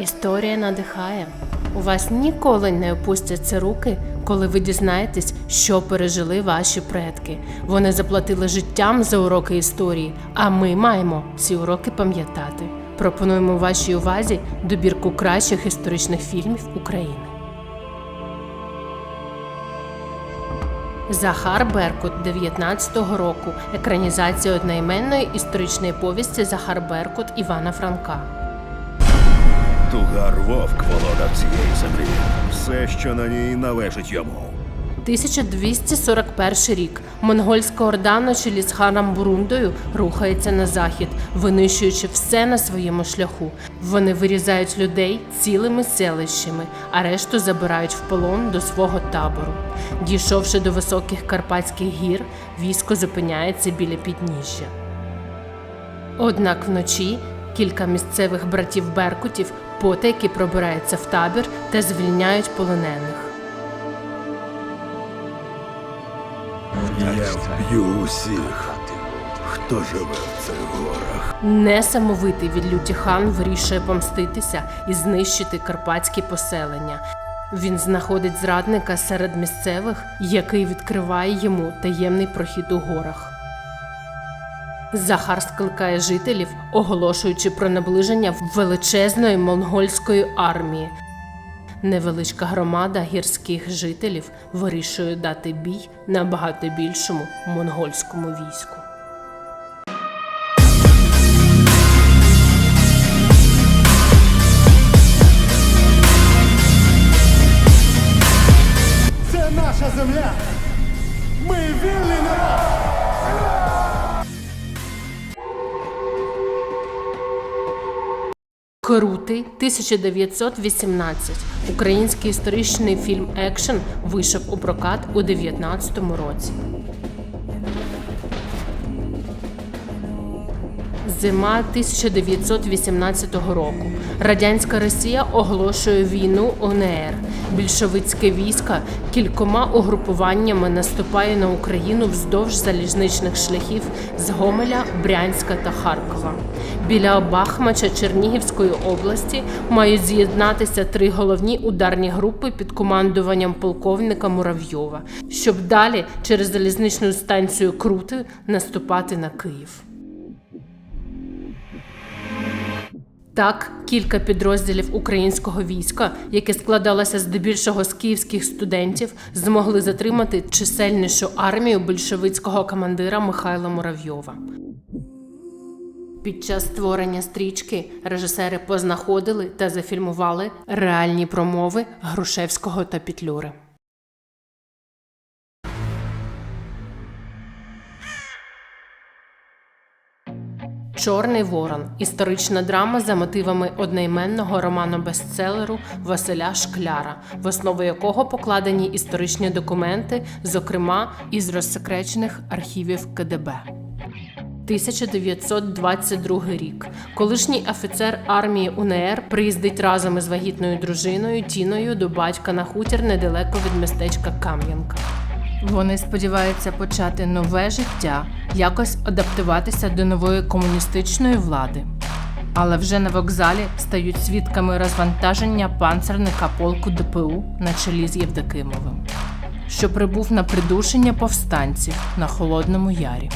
Історія надихає. У вас ніколи не опустяться руки, коли ви дізнаєтесь, що пережили ваші предки. Вони заплатили життям за уроки історії, а ми маємо ці уроки пам'ятати. Пропонуємо вашій увазі добірку кращих історичних фільмів України. Захар Беркут 19-го року. Екранізація одноіменної історичної повісті Захар Беркут Івана Франка. Тугар вовк володар цієї землі. Все, що на ній належить йому. 1241 рік. Монгольська орда на чолі з ханом Бурундою рухається на захід, винищуючи все на своєму шляху. Вони вирізають людей цілими селищами, а решту забирають в полон до свого табору. Дійшовши до високих Карпатських гір, військо зупиняється біля підніжжя. Однак вночі кілька місцевих братів Беркутів потайки пробираються в табір та звільняють полонених. Я вб'ю усіх, хто живе в цих горах. Несамовитий від люті хан вирішує помститися і знищити карпатські поселення. Він знаходить зрадника серед місцевих, який відкриває йому таємний прохід у горах. Захар скликає жителів, оголошуючи про наближення величезної монгольської армії. Невеличка громада гірських жителів вирішує дати бій набагато більшому монгольському війську. Крутий 1918. Український історичний фільм Екшн вийшов у прокат у 2019 році. Зима 1918 року. Радянська Росія оголошує війну ОНР. Більшовицьке військо кількома угрупуваннями наступає на Україну вздовж залізничних шляхів з Гомеля, Брянська та Харкова. Біля Бахмача Чернігівської області мають з'єднатися три головні ударні групи під командуванням полковника Муравйова, щоб далі через залізничну станцію Крути наступати на Київ. Так, кілька підрозділів українського війська, яке складалося здебільшого з київських студентів, змогли затримати чисельнішу армію большевицького командира Михайла Муравйова. Під час створення стрічки режисери познаходили та зафільмували реальні промови Грушевського та Петлюри. Чорний ворон історична драма за мотивами одноіменного роману бестселеру Василя Шкляра, в основу якого покладені історичні документи, зокрема із розсекречених архівів КДБ. 1922 рік. Колишній офіцер армії УНР приїздить разом із вагітною дружиною Тіною до батька на хутір недалеко від містечка Кам'янка. Вони сподіваються почати нове життя, якось адаптуватися до нової комуністичної влади. Але вже на вокзалі стають свідками розвантаження панцерника полку ДПУ на чолі з Євдокимовим, що прибув на придушення повстанців на Холодному Ярі.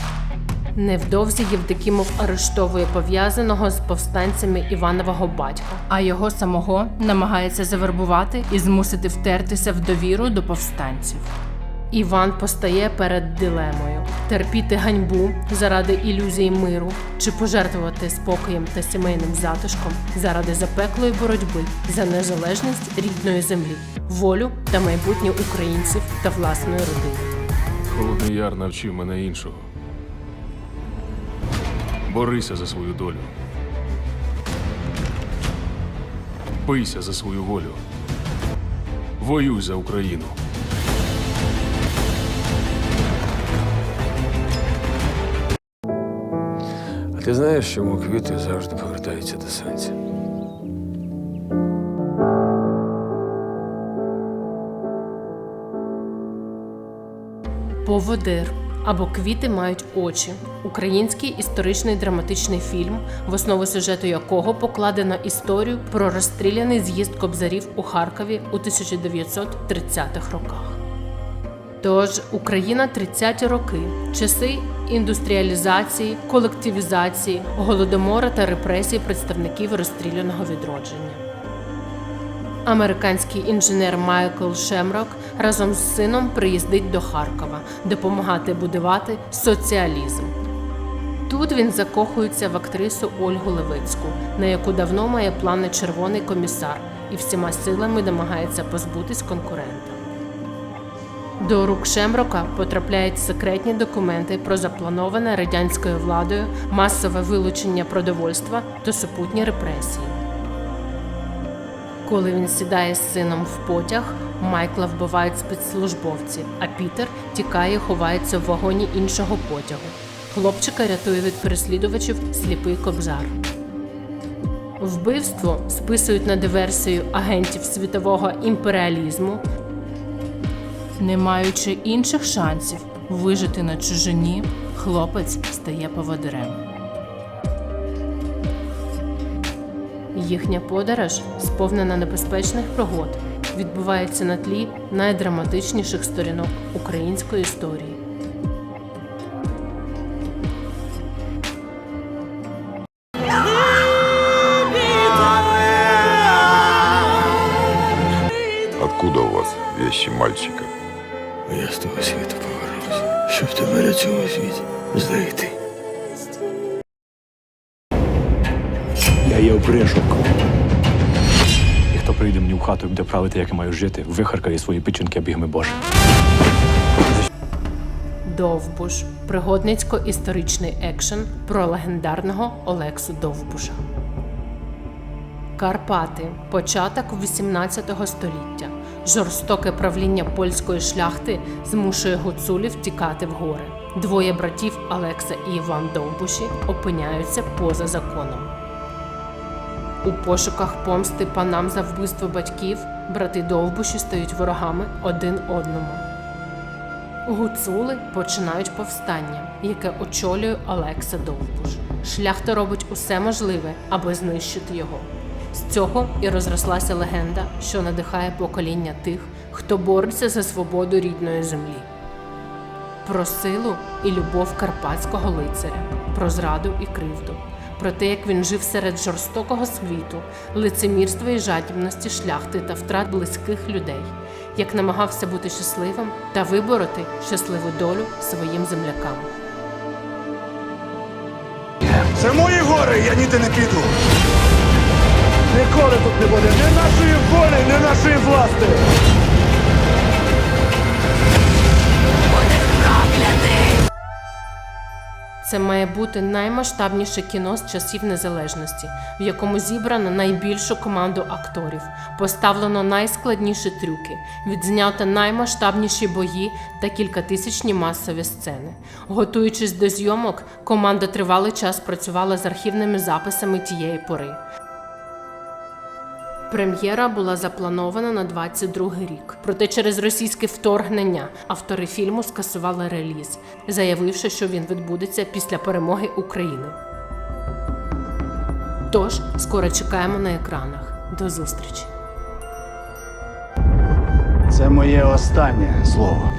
Невдовзі Євдокімов арештовує пов'язаного з повстанцями Іванового батька, а його самого намагається завербувати і змусити втертися в довіру до повстанців. Іван постає перед дилемою: терпіти ганьбу заради ілюзії миру чи пожертвувати спокоєм та сімейним затишком заради запеклої боротьби за незалежність рідної землі, волю та майбутнє українців та власної родини. Холодний яр навчив мене іншого. Борися за свою долю. Бийся за свою волю. Воюй за Україну. А ти знаєш, чому квіти завжди повертаються до сонця? Поводир або Квіти мають очі український історичний драматичний фільм, в основу сюжету якого покладено історію про розстріляний з'їзд кобзарів у Харкові у 1930-х роках. Тож Україна 30-ті роки, часи індустріалізації, колективізації, голодомора та репресій представників розстріляного відродження. Американський інженер Майкл Шемрок разом з сином приїздить до Харкова допомагати будувати соціалізм. Тут він закохується в актрису Ольгу Левицьку, на яку давно має плани червоний комісар, і всіма силами намагається позбутись конкурента. До рук Шемрока потрапляють секретні документи про заплановане радянською владою масове вилучення продовольства та супутні репресії. Коли він сідає з сином в потяг, Майкла вбивають спецслужбовці, а Пітер тікає ховається в вагоні іншого потягу. Хлопчика рятує від переслідувачів сліпий кобзар. Вбивство списують на диверсію агентів світового імперіалізму, не маючи інших шансів вижити на чужині, хлопець стає поводирем. Їхня подорож, сповнена небезпечних пригод, відбувається на тлі найдраматичніших сторінок української історії. Откуда у вас вещи мальчика? Я з того світу повернувся, щоб тебе на цьому світі знайти. Я є опришок. Прийде мені в хату і буде правити, як я маю жити, вихаркає свої печінки обігми Боже. Довбуш пригодницько-історичний екшен про легендарного Олексу Довбуша. Карпати початок 18 століття. Жорстоке правління польської шляхти змушує гуцулів тікати в гори. Двоє братів Олекса і Іван Довбуші опиняються поза законом. У пошуках помсти панам за вбивство батьків брати Довбуші стають ворогами один одному. Гуцули починають повстання, яке очолює Олекса Довбуш. Шляхта робить усе можливе, аби знищити його. З цього і розрослася легенда, що надихає покоління тих, хто бореться за свободу рідної землі. Про силу і любов карпатського лицаря, про зраду і кривду, про те, як він жив серед жорстокого світу, лицемірства і жадібності шляхти та втрат близьких людей, як намагався бути щасливим та вибороти щасливу долю своїм землякам. Це мої гори, я ніде не піду. Ніколи тут не буде не нашої Це має бути наймасштабніше кіно з часів незалежності, в якому зібрано найбільшу команду акторів, поставлено найскладніші трюки, відзнято наймасштабніші бої та кількатисячні масові сцени. Готуючись до зйомок, команда тривалий час працювала з архівними записами тієї пори. Прем'єра була запланована на 22 рік. Проте через російське вторгнення автори фільму скасували реліз, заявивши, що він відбудеться після перемоги України. Тож скоро чекаємо на екранах. До зустрічі! Це моє останнє слово.